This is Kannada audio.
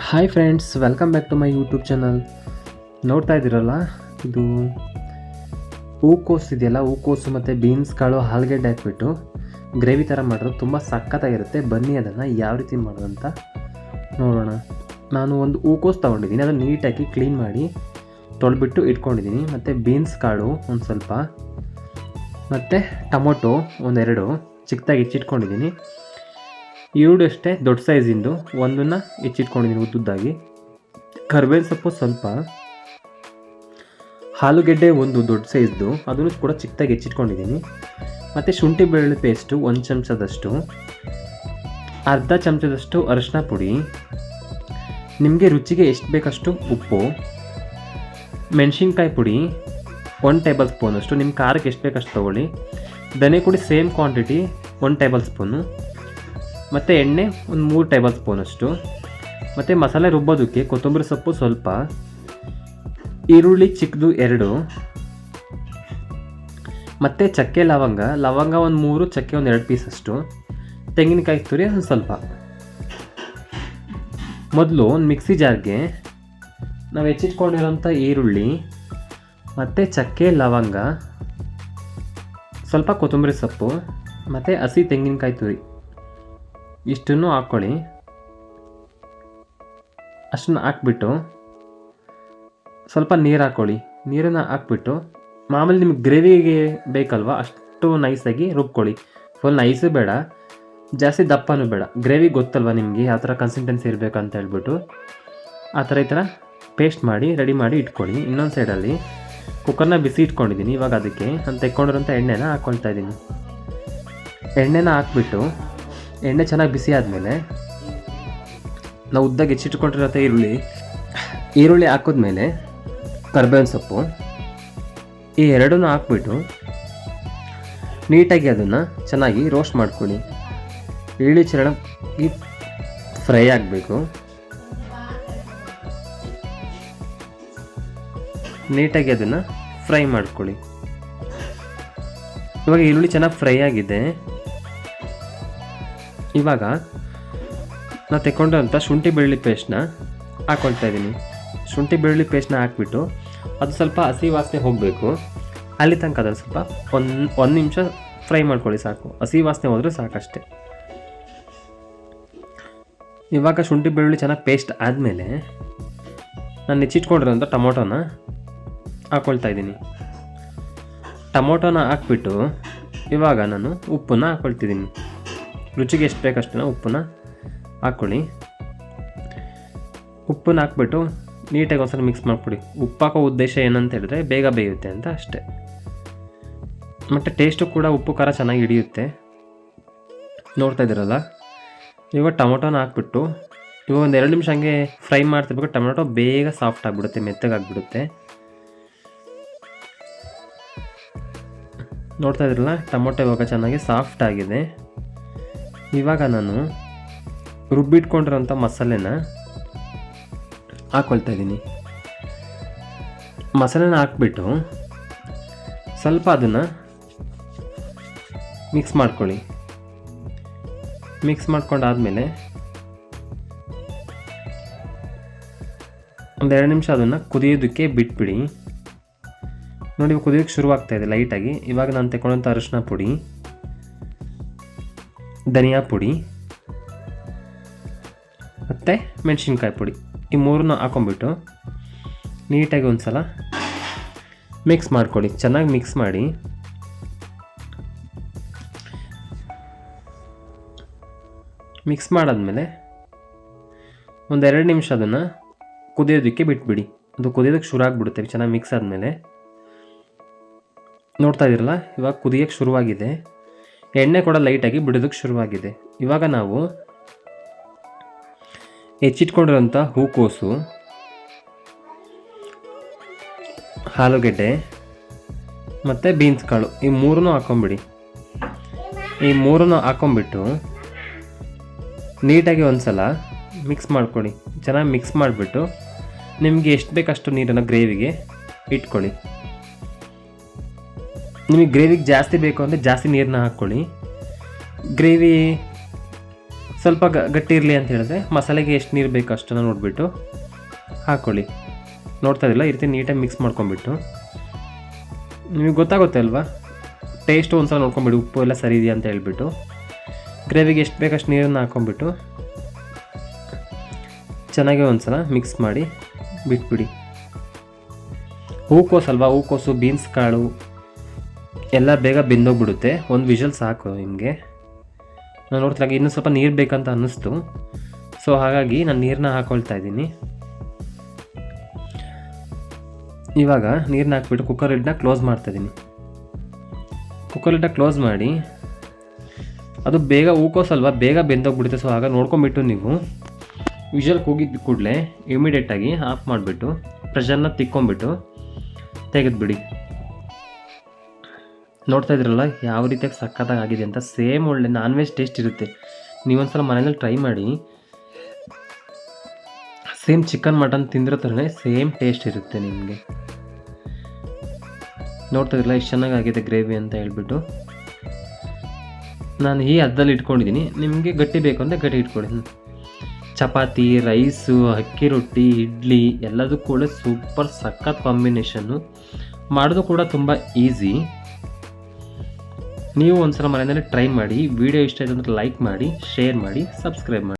Hi friends welcome back to my YouTube channel ನೋಡ್ತಾ ಇದ್ದೀರಲ್ಲ? ಇದು ಹೂಕೋಸು ಇದೆಯಲ್ಲ, ಹೂಕೋಸು ಮತ್ತು ಬೀನ್ಸ್ ಕಾಳು ಹಾಲ್ಗೆಡ್ಡೆ ಹಾಕ್ಬಿಟ್ಟು ಗ್ರೇವಿ ಥರ ಮಾಡಿರೋದು ತುಂಬ ಸಕ್ಕತ್ತಾಗಿರುತ್ತೆ ಬನ್ನಿ ಅದನ್ನು ಯಾವ ರೀತಿ ಮಾಡೋದು ಅಂತ ನೋಡೋಣ. ನಾನು ಒಂದು ಹೂಕೋಸು ತೊಗೊಂಡಿದ್ದೀನಿ, ಅದನ್ನು ನೀಟಾಗಿ ಕ್ಲೀನ್ ಮಾಡಿ ತೊಳೆದ್ಬಿಟ್ಟು ಇಟ್ಕೊಂಡಿದ್ದೀನಿ. ಮತ್ತು ಬೀನ್ಸ್ ಕಾಳು ಒಂದು ಸ್ವಲ್ಪ, ಮತ್ತು ಟೊಮೊಟೊ ಒಂದೆರಡು ಚಿಕ್ಕದಾಗಿ ಹೆಚ್ಚಿಟ್ಕೊಂಡಿದ್ದೀನಿ ಈರುಳ್ಳಿ ಅಷ್ಟೇ, ದೊಡ್ಡ ಸೈಜಿಂದು ಒಂದನ್ನು ಹೆಚ್ಚಿಟ್ಕೊಂಡಿದ್ದೀನಿ ಉದ್ದುದ್ದಾಗಿ. ಕರ್ಬೇವಿನ ಸೊಪ್ಪು ಸ್ವಲ್ಪ. ಆಲೂಗೆಡ್ಡೆ ಒಂದು ದೊಡ್ಡ ಸೈಜ್ದು ಅದನ್ನು ಕೂಡ ಚಿಕ್ಕದಾಗಿ ಹೆಚ್ಚಿಟ್ಕೊಂಡಿದ್ದೀನಿ ಮತ್ತು ಶುಂಠಿ ಬೆಳ್ಳುಳ್ಳಿ ಪೇಸ್ಟು ಒಂದು ಚಮಚದಷ್ಟು. ಅರ್ಧ ಚಮಚದಷ್ಟು ಅರಶಿನ ಪುಡಿ. ನಿಮಗೆ ರುಚಿಗೆ ಎಷ್ಟು ಬೇಕಷ್ಟು ಉಪ್ಪು. ಮೆಣಸಿನ್ಕಾಯಿ ಪುಡಿ ಒನ್ ಟೇಬಲ್ ಸ್ಪೂನಷ್ಟು ನಿಮ್ಮ ಖಾರಕ್ಕೆ ಎಷ್ಟು ಬೇಕಷ್ಟು ತೊಗೊಳ್ಳಿ. ದನೆ ಪುಡಿ same quantity one tablespoon ಮತ್ತು ಎಣ್ಣೆ ಒಂದು ಮೂರು ಟೇಬಲ್ ಸ್ಪೂನಷ್ಟು ಮತ್ತು ಮಸಾಲೆ ರುಬ್ಬೋದಕ್ಕೆ ಕೊತ್ತಂಬರಿ ಸೊಪ್ಪು ಸ್ವಲ್ಪ. ಈರುಳ್ಳಿ ಚಿಕ್ಕದು ಎರಡು. ಮತ್ತು ಚಕ್ಕೆ ಲವಂಗ. ಲವಂಗ ಒಂದು ಮೂರು, ಚಕ್ಕೆ ಒಂದು ಎರಡು ಪೀಸಷ್ಟು ತೆಂಗಿನಕಾಯಿ ತುರಿ ಒಂದು ಸ್ವಲ್ಪ. ಮೊದಲು ಒಂದು ಮಿಕ್ಸಿ ಜಾರ್ಗೆ ನಾವು ಹೆಚ್ಚಿಟ್ಕೊಂಡಿರೋಂಥ ಈರುಳ್ಳಿ, ಮತ್ತು ಚಕ್ಕೆ ಲವಂಗ, ಸ್ವಲ್ಪ ಕೊತ್ತಂಬರಿ ಸೊಪ್ಪು, ಮತ್ತು ಹಸಿ ತೆಂಗಿನಕಾಯಿ ತುರಿ. ಇಷ್ಟನ್ನು ಹಾಕ್ಕೊಳ್ಳಿ. ಅಷ್ಟನ್ನು ಹಾಕ್ಬಿಟ್ಟು ಸ್ವಲ್ಪ ನೀರು ಹಾಕ್ಕೊಳ್ಳಿ. ನೀರನ್ನು ಹಾಕ್ಬಿಟ್ಟು ಮಾಮೂಲಿ ನಿಮ್ಗೆ ಗ್ರೇವಿಗೆ ಬೇಕಲ್ವ, ಅಷ್ಟು ನೈಸಾಗಿ ರುಬ್ಕೊಳ್ಳಿ. ಫುಲ್ ನೈಸು ಬೇಡ. ಜಾಸ್ತಿ ದಪ್ಪನೂ ಬೇಡ. ಗ್ರೇವಿ ಗೊತ್ತಲ್ವ ನಿಮಗೆ, ಯಾವ ಥರ ಕನ್ಸಿಸ್ಟೆನ್ಸಿ ಇರಬೇಕು ಅಂತ ಹೇಳ್ಬಿಟ್ಟು ಆ ಥರ ಈ ಥರ ಪೇಸ್ಟ್ ಮಾಡಿ ರೆಡಿ ಮಾಡಿ ಇಟ್ಕೊಳ್ಳಿ. ಇನ್ನೊಂದು ಸೈಡಲ್ಲಿ ಕುಕ್ಕರ್ನ ಬಿಸಿ ಇಟ್ಕೊಂಡಿದ್ದೀನಿ, ಇವಾಗ ಅದಕ್ಕೆ. ನಾನು ತೆಕ್ಕೊಂಡಿರೋಂಥ ಎಣ್ಣೆನ ಹಾಕ್ಕೊಳ್ತಾ ಇದ್ದೀನಿ. ಎಣ್ಣೆನ ಹಾಕ್ಬಿಟ್ಟು ಎಣ್ಣೆ ಚೆನ್ನಾಗಿ ಬಿಸಿ ಆದಮೇಲೆ ನಾವು ಉದ್ದಾಗಿ ಹೆಚ್ಚಿಟ್ಕೊಂಡಿರತ್ತೆ ಈರುಳ್ಳಿ ಈರುಳ್ಳಿ ಹಾಕಿದ್ಮೇಲೆ ಕರ್ಬೇವಿನ ಸೊಪ್ಪು, ಈ ಎರಡನ್ನೂ ಹಾಕ್ಬಿಟ್ಟು ನೀಟಾಗಿ ಅದನ್ನು ಚೆನ್ನಾಗಿ ರೋಸ್ಟ್ ಮಾಡ್ಕೊಳ್ಳಿ. ಈರುಳ್ಳಿ ಈ ಫ್ರೈ ಆಗಬೇಕು. ನೀಟಾಗಿ ಅದನ್ನು ಫ್ರೈ ಮಾಡ್ಕೊಳ್ಳಿ. ಇವಾಗ ಈರುಳ್ಳಿ ಚೆನ್ನಾಗಿ ಫ್ರೈ ಆಗಿದೆ. ಇವಾಗ ನಾನು ತೆಕ್ಕೊಂಡಂಥ ಶುಂಠಿ ಬೆಳ್ಳುಳ್ಳಿ ಪೇಸ್ಟ್ನ ಹಾಕ್ಕೊಳ್ತಾ ಇದ್ದೀನಿ. ಶುಂಠಿ ಬೆಳ್ಳುಳ್ಳಿ ಪೇಸ್ಟ್ನ ಹಾಕ್ಬಿಟ್ಟು ಅದು ಸ್ವಲ್ಪ ಹಸಿ ವಾಸನೆ ಹೋಗಬೇಕು. ಅಲ್ಲಿ ತನಕ ಅದನ್ನು ಸ್ವಲ್ಪ ಒಂದು ಒಂದು ನಿಮಿಷ ಫ್ರೈ ಮಾಡ್ಕೊಳ್ಳಿ ಸಾಕು. ಹಸಿ ವಾಸನೆ ಹೋದರೆ ಸಾಕಷ್ಟೆ. ಇವಾಗ ಶುಂಠಿ ಬೆಳ್ಳುಳ್ಳಿ ಚೆನ್ನಾಗಿ ಪೇಸ್ಟ್ ಆದಮೇಲೆ ನಾನು ನೆಚ್ಚಿಟ್ಕೊಂಡಿರೋಂಥ ಟೊಮೊಟೊನ ಹಾಕ್ಕೊಳ್ತಾ ಇದ್ದೀನಿ. ಟೊಮೊಟೊನ ಹಾಕ್ಬಿಟ್ಟು ಇವಾಗ ನಾನು ಉಪ್ಪನ್ನು ಹಾಕ್ಕೊಳ್ತಿದ್ದೀನಿ ರುಚಿಗೆ ಎಷ್ಟು ಬೇಕಷ್ಟನ್ನ ಉಪ್ಪನ್ನ ಹಾಕ್ಕೊಳ್ಳಿ. ಉಪ್ಪನ್ನ ಹಾಕ್ಬಿಟ್ಟು ನೀಟಾಗಿ ಒಂದ್ಸಲ ಮಿಕ್ಸ್ ಮಾಡಿಕೊಡಿ ಉಪ್ಪು ಹಾಕೋ ಉದ್ದೇಶ ಏನಂತ ಹೇಳಿದ್ರೆ ಬೇಗ ಬೇಯುತ್ತೆ ಅಂತ ಅಷ್ಟೇ. ಮತ್ತು ಟೇಸ್ಟು ಕೂಡ ಉಪ್ಪು ಖಾರ ಚೆನ್ನಾಗಿ ಹಿಡಿಯುತ್ತೆ. ನೋಡ್ತಾ ಇದ್ದೀರಲ್ಲ? ಇವಾಗ ಟೊಮೊಟೊನ ಹಾಕ್ಬಿಟ್ಟು ಇವಾಗ ಒಂದು ಎರಡು ನಿಮಿಷ ಹಂಗೆ ಫ್ರೈ ಮಾಡ್ತಿರ್ಬೇಕು ಟೊಮೊಟೊ ಬೇಗ ಸಾಫ್ಟ್ ಆಗಿಬಿಡುತ್ತೆ, ಮೆತ್ತಗಾಗ್ಬಿಡುತ್ತೆ. ನೋಡ್ತಾ ಇದ್ರಲ್ಲ ಟೊಮೊಟೊ ಇವಾಗ ಚೆನ್ನಾಗಿ ಸಾಫ್ಟ್ ಆಗಿದೆ. ಇವಾಗ ನಾನು ರುಬ್ಬಿಟ್ಕೊಂಡಿರೋಂಥ ಮಸಾಲೆನ ಹಾಕ್ಕೊಳ್ತಾ ಇದ್ದೀನಿ. ಮಸಾಲೆನ ಹಾಕ್ಬಿಟ್ಟು ಸ್ವಲ್ಪ ಅದನ್ನು ಮಿಕ್ಸ್ ಮಾಡ್ಕೊಳ್ಳಿ. ಮಿಕ್ಸ್ ಮಾಡ್ಕೊಂಡಾದಮೇಲೆ ಒಂದು ಎರಡು ನಿಮಿಷ ಅದನ್ನು ಕುದಿಯೋದಕ್ಕೆ ಬಿಟ್ಬಿಡಿ. ನೋಡಿ ಕುದಿಯೋಕ್ಕೆ ಶುರುವಾಗ್ತಾಯಿದೆ ಲೈಟಾಗಿ. ಇವಾಗ ನಾನು ತಗೊಂಡಂಥ ಅರಿಶಿನ ಪುಡಿ. ಧನಿಯಾ ಪುಡಿ ಮತ್ತು ಮೆಣಸಿನ್ಕಾಯಿ ಪುಡಿ. ಈ ಮೂರನ್ನ ಹಾಕೊಂಬಿಟ್ಟು ನೀಟಾಗಿ ಒಂದು ಸಲ ಮಿಕ್ಸ್ ಮಾಡ್ಕೊಳ್ಳಿ. ಚೆನ್ನಾಗಿ ಮಿಕ್ಸ್ ಮಾಡಿ. ಮಿಕ್ಸ್ ಮಾಡಾದ್ಮೇಲೆ ಒಂದೆರಡು ನಿಮಿಷ ಅದನ್ನು ಕುದಿಯೋದಕ್ಕೆ ಬಿಟ್ಬಿಡಿ. ಅದು ಕುದಿಯೋದಕ್ಕೆ ಶುರು ಆಗಿಬಿಡುತ್ತೆ. ಚೆನ್ನಾಗಿ ಮಿಕ್ಸ್ ಆದಮೇಲೆ. ನೋಡ್ತಾ ಇದ್ದೀರಲ್ಲ ಇವಾಗ ಕುದಿಯೋಕ್ಕೆ ಶುರುವಾಗಿದೆ. ಎಣ್ಣೆ ಕೂಡ ಲೈಟಾಗಿ ಬಿಡೋದಕ್ಕೆ ಶುರುವಾಗಿದೆ. ಇವಾಗ ನಾವು ಹೆಚ್ಚಿಟ್ಕೊಂಡಿರೋಂಥ ಹೂಕೋಸು, ಆಲೂಗೆಡ್ಡೆ ಮತ್ತು ಬೀನ್ಸ್ ಕಾಳು ಈ ಮೂರನ್ನು ಹಾಕೊಂಬಿಡಿ. ಈ ಮೂರನ್ನು ಹಾಕೊಂಬಿಟ್ಟು ನೀಟಾಗಿ ಒಂದು ಸಲ ಮಿಕ್ಸ್ ಮಾಡ್ಕೊಳ್ಳಿ ಚೆನ್ನಾಗಿ ಮಿಕ್ಸ್ ಮಾಡಿಬಿಟ್ಟು ನಿಮಗೆ ಎಷ್ಟು ಬೇಕಷ್ಟು ನೀರನ್ನು ಗ್ರೇವಿಗೆ ಇಟ್ಕೊಳ್ಳಿ ನಿಮಗೆ ಗ್ರೇವಿಗೆ ಜಾಸ್ತಿ ಬೇಕು ಅಂದರೆ ಜಾಸ್ತಿ ನೀರನ್ನ ಹಾಕ್ಕೊಳ್ಳಿ. ಗ್ರೇವಿ ಸ್ವಲ್ಪ ಗಟ್ಟಿ ಇರಲಿ ಅಂತ ಹೇಳಿದ್ರೆ ಮಸಾಲೆಗೆ ಎಷ್ಟು ನೀರು ಬೇಕು ಅಷ್ಟನ್ನು ನೋಡಿಬಿಟ್ಟು ಹಾಕ್ಕೊಳ್ಳಿ. ನೋಡ್ತಾ ಇದ್ದಿಲ್ಲ ಈ ರೀತಿ ನೀಟಾಗಿ ಮಿಕ್ಸ್ ಮಾಡ್ಕೊಂಬಿಟ್ಟು ನಿಮಗೆ ಗೊತ್ತಾಗುತ್ತೆ ಅಲ್ವಾ? ಟೇಸ್ಟ್ ಒಂದು ಸಲ ನೋಡ್ಕೊಂಬಿಡಿ ಉಪ್ಪು ಎಲ್ಲ ಸರಿ ಇದೆಯಾ ಅಂತ ಹೇಳ್ಬಿಟ್ಟು. ಗ್ರೇವಿಗೆ ಎಷ್ಟು ಬೇಕಷ್ಟು ನೀರನ್ನು ಹಾಕ್ಕೊಂಬಿಟ್ಟು ಚೆನ್ನಾಗಿ ಒಂದು ಸಲ ಮಿಕ್ಸ್ ಮಾಡಿ ಬಿಟ್ಬಿಡಿ. ಹೂಕೋಸಲ್ವಾ ಹೂಕೋಸು ಬೀನ್ಸ್ ಕಾಳು ಎಲ್ಲ ಬೇಗ ಬೆಂದೋಗ್ಬಿಡುತ್ತೆ. ಒಂದು ವಿಷಲ್ ಸಾಕು ನಿಮಗೆ. ನಾನು ನೋಡ್ತಿರಾಗ ಇನ್ನೂ ಸ್ವಲ್ಪ ನೀರು ಬೇಕಂತ ಅನ್ನಿಸ್ತು. ಸೊ ಹಾಗಾಗಿ ನಾನು ನೀರನ್ನ ಹಾಕ್ಕೊಳ್ತಾ ಇದ್ದೀನಿ. ಇವಾಗ ನೀರನ್ನ ಹಾಕ್ಬಿಟ್ಟು ಕುಕ್ಕರ್ ಇಡ್ನ ಕ್ಲೋಸ್ ಮಾಡ್ತಾ ಇದ್ದೀನಿ. ಕುಕ್ಕರ್ ಲಿಡ್ನ ಕ್ಲೋಸ್ ಮಾಡಿ, ಅದು ಬೇಗ ಹೂಕೋಸಲ್ವ ಬೇಗ ಬೆಂದೋಗ್ಬಿಡುತ್ತೆ. ಸೊ ಆಗ ನೋಡ್ಕೊಂಬಿಟ್ಟು ನೀವು ವಿಷಲ್ ಕೂಗಿದ ಕೂಡಲೇ ಇಮಿಡಿಯೇಟಾಗಿ ಆಫ್ ಮಾಡಿಬಿಟ್ಟು ಪ್ರೆಷರ್ನ ತಿಕ್ಕೊಂಬಿಟ್ಟು ತೆಗೆದುಬಿಡಿ. ನೋಡ್ತಾ ಇದ್ರಲ್ಲ, ಯಾವ ರೀತಿಯಾಗಿ ಸಕ್ಕತ್ತಾಗಿ ಆಗಿದೆ ಅಂತ ಸೇಮ್ ಒಳ್ಳೆ ನಾನ್ ವೆಜ್ ಟೇಸ್ಟ್ ಇರುತ್ತೆ ನೀವೊಂದ್ಸಲ ಮನೇಲಿ ಟ್ರೈ ಮಾಡಿ. ಸೇಮ್ ಚಿಕನ್ ಮಟನ್ ತಿಂದಿರೋ ಥರನೇ ಸೇಮ್ ಟೇಸ್ಟ್ ಇರುತ್ತೆ ನಿಮಗೆ. ನೋಡ್ತಾ ಇದ್ರಲ್ಲ ಎಷ್ಟು ಚೆನ್ನಾಗಾಗಿದೆ ಗ್ರೇವಿ ಅಂತ ಹೇಳ್ಬಿಟ್ಟು. ನಾನು ಈ ಹದ್ದಲ್ಲಿ ಇಟ್ಕೊಂಡಿದ್ದೀನಿ ನಿಮಗೆ ಗಟ್ಟಿ ಬೇಕು ಅಂದರೆ ಗಟ್ಟಿ ಇಟ್ಕೊಳ್ಳಿ. ಚಪಾತಿ ರೈಸು ಅಕ್ಕಿ ರೊಟ್ಟಿ, ಇಡ್ಲಿ, ಎಲ್ಲದಕ್ಕೂ ಕೂಡ ಸೂಪರ್ ಸಖತ್ ಕಾಂಬಿನೇಷನ್ನು ಮಾಡೋದು ಕೂಡ ತುಂಬ ಈಸಿ ನೀವು ಒಂದ್ಸಲ ಮನೆಯಲ್ಲಿ ಟ್ರೈ ಮಾಡಿ ವಿಡಿಯೋ ಇಷ್ಟ ಆಯ್ತು ಅಂದರೆ ಲೈಕ್ ಮಾಡಿ ಶೇರ್ ಮಾಡಿ ಸಬ್ಸ್ಕ್ರೈಬ್ ಮಾಡಿ.